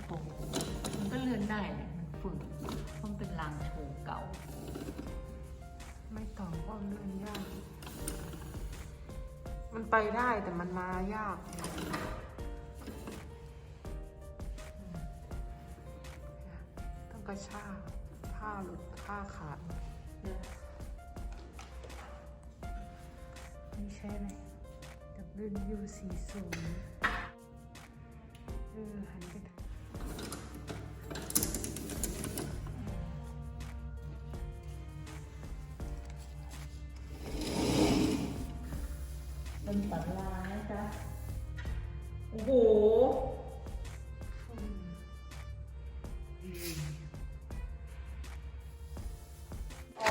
โชว์มันก็เลื่อนได้เยมันฝืนเพราะมันเป็นรางโชว์เก่า ไม่ต้องก็เลื่อนยาก มันไปได้แต่มันมายาก ต้องกระชากผ้าหลุดผ้าขาดนี่ใช่ไหมดับเบิลยูสีสูงเออหันไปทาง อ้โห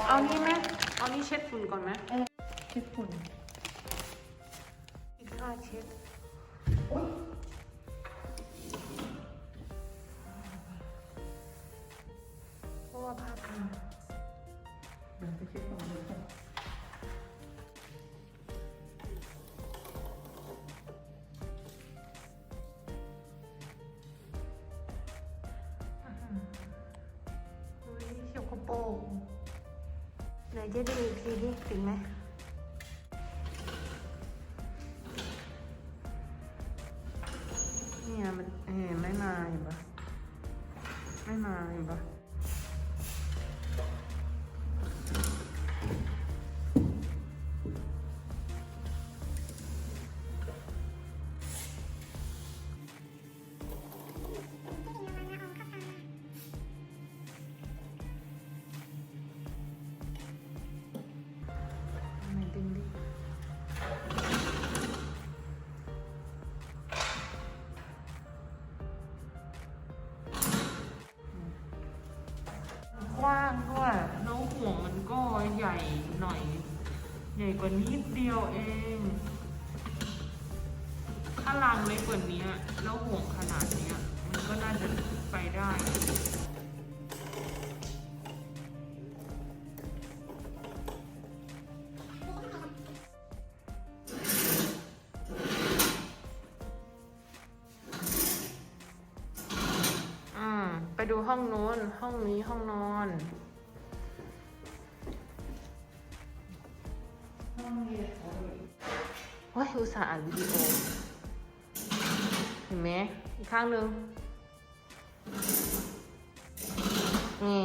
เอานี่ไหมเอานี่เช็ดฝุ่นก่อนไหมเช็ดฝุ่นอีกค่าเช็ดอุ้ยเพราะว่าผ้าพันเดี๋ยวไปเช็ดฝั่งนู้นก่อ เฮ้ยเขียวกระโปรงไหนจะดูอีกทีดิถึงไหมเนี่ยมันเห็นไม่มาเห็นปะไม่มาเห็นปะ ว้างด้วยแล้วห่วงมันก็ใหญ่หน่อย ใหญ่กว่านิดเดียวเอง ถ้ารังเล็กกว่านี้แล้วห่วงขนาดนี้มันก็น่าจะไปได้ ดูห้องนู้น ห้องนี้ห้องนอน ห้องนี้โอ้ยอุตส่าห์อ่านวิดีโอ เห็นไหมอีกข้างหนึ่งนี่